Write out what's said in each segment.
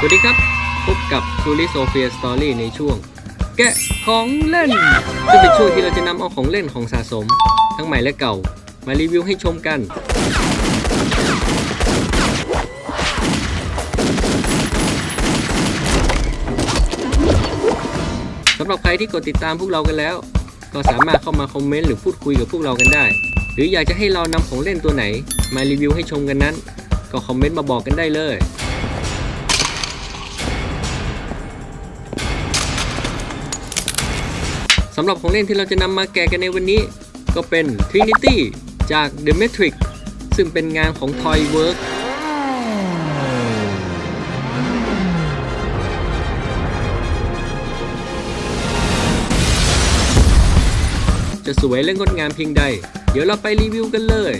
สวัสดีครับ พบกับ t o u r i s o p h i a Story ในช่วง แกะของเล่น ซึ่งเป็นช่วงที่เราจะนำเอาของเล่นของสะสม ทั้งใหม่และเก่า มารีวิวให้ชมกัน สำหรับใครที่กดติดตามพวกเรากันแล้ว ก็สามารถเข้ามาคอมเมนต์หรือพูดคุยกับพวกเรากันได้ หรืออยากจะให้เรานำของเล่นตัวไหน มารีวิวให้ชมกันนั้น ก็คอมเมนต์มาบอกกันได้เลย สำหรับของเล่นที่เราจะนำมาแกะกันในวันนี้ ก็เป็น Trinity จาก The Matrix ซึ่งเป็นงานของ Toy Work จะสวยและงดงามเพียงใด เดี๋ยวเราไปรีวิวกันเลย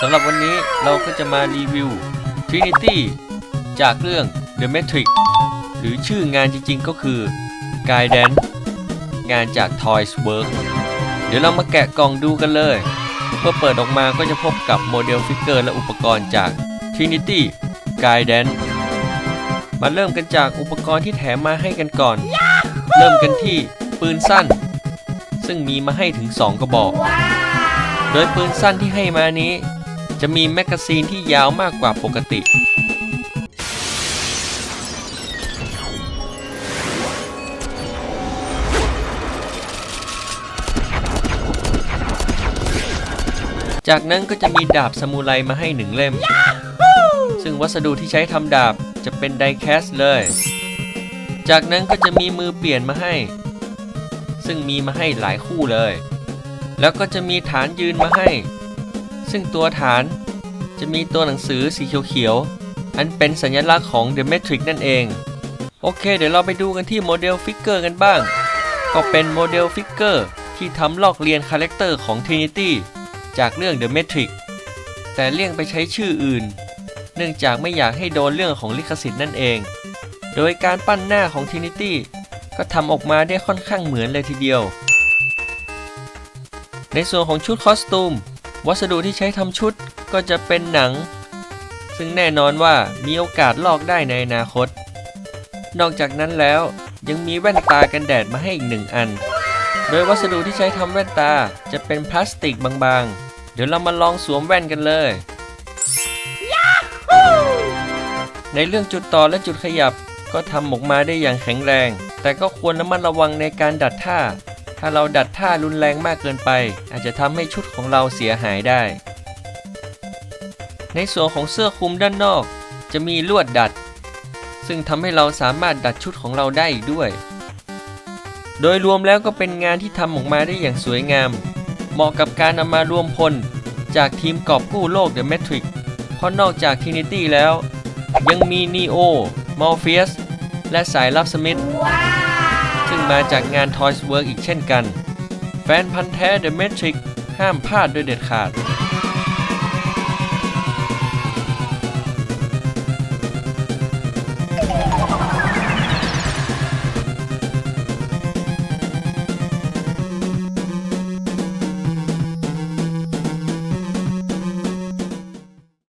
สำหรับวันนี้เราก็จะมารีวิว Trinity จากเรื่อง The Matrix หรือชื่องานจริงๆก็คือ Guidance งานจาก Toys Work เดี๋ยวเรามาแกะกล่องดูกันเลย เมื่อเปิดออกมาก็จะพบกับโมเดลฟิกเกอร์และอุปกรณ์จาก Trinity Guidance มาเริ่มกันจากอุปกรณ์ที่แถมมาให้กันก่อน เริ่มกันที่ปืนสั้น ซึ่งมีมาให้ถึง 2 กระบอก โดยปืนสั้นที่ให้มานี้ จะมีแมกกาซีนที่ยาวมากกว่าปกติ จากนั้นก็จะมีดาบซามูไรมาให้หนึ่งเล่ม ซึ่งวัสดุที่ใช้ทำดาบจะเป็นไดแคสเลย จากนั้นก็จะมีมือเปลี่ยนมาให้ ซึ่งมีมาให้หลายคู่เลย แล้วก็จะมีฐานยืนมาให้ ซึ่งตัวฐานจะมีตัวหนังสือสีเขียวๆ อันเป็นสัญลักษณ์ของ The Matrix นั่นเอง โอเค เดี๋ยวเราไปดูกันที่โมเดลฟิกเกอร์กันบ้าง ก็เป็นโมเดลฟิกเกอร์ที่ทำลอกเลียนคาแรคเตอร์ของ Trinity จากเรื่อง The Matrix แต่เลี่ยงไปใช้ชื่ออื่น เนื่องจากไม่อยากให้โดนเรื่องของลิขสิทธิ์นั่นเอง โดยการปั้นหน้าของ Trinity ก็ทำออกมาได้ค่อนข้างเหมือนเลยทีเดียว ในส่วนของชุดคอสตูม วัสดุที่ใช้ทำชุดก็จะเป็นหนัง ซึ่งแน่นอนว่ามีโอกาสลอกได้ในอนาคต นอกจากนั้นแล้วยังมีแว่นตากันแดดมาให้อีกหนึ่งอัน โดยวัสดุที่ใช้ทำแว่นตาจะเป็นพลาสติกบางๆ เดี๋ยวเรามาลองสวมแว่นกันเลย ในเรื่องจุดต่อและจุดขยับก็ทำออกมาได้อย่างแข็งแรง แต่ก็ควรระมัดระวังในการดัดท่า ถ้าเราดัดท่ารุนแรงมากเกินไป อาจจะทำให้ชุดของเราเสียหายได้ ในส่วนของเสื้อคลุมด้านนอก จะมีลวดดัด ซึ่งทำให้เราสามารถดัดชุดของเราได้อีกด้วย โดยรวมแล้วก็เป็นงานที่ทำออกมาได้อย่างสวยงาม เหมาะกับการนำมารวมพล จากทีมกอบกู้โลก The Matrix เพราะนอกจาก Trinity แล้ว ยังมี Neo Morpheus และสายลับสมิธ มาจากงาน Toys Work อีกเช่นกัน แฟนพันธ์แท้ The Matrix ห้ามพลาดโดยเด็ดขาด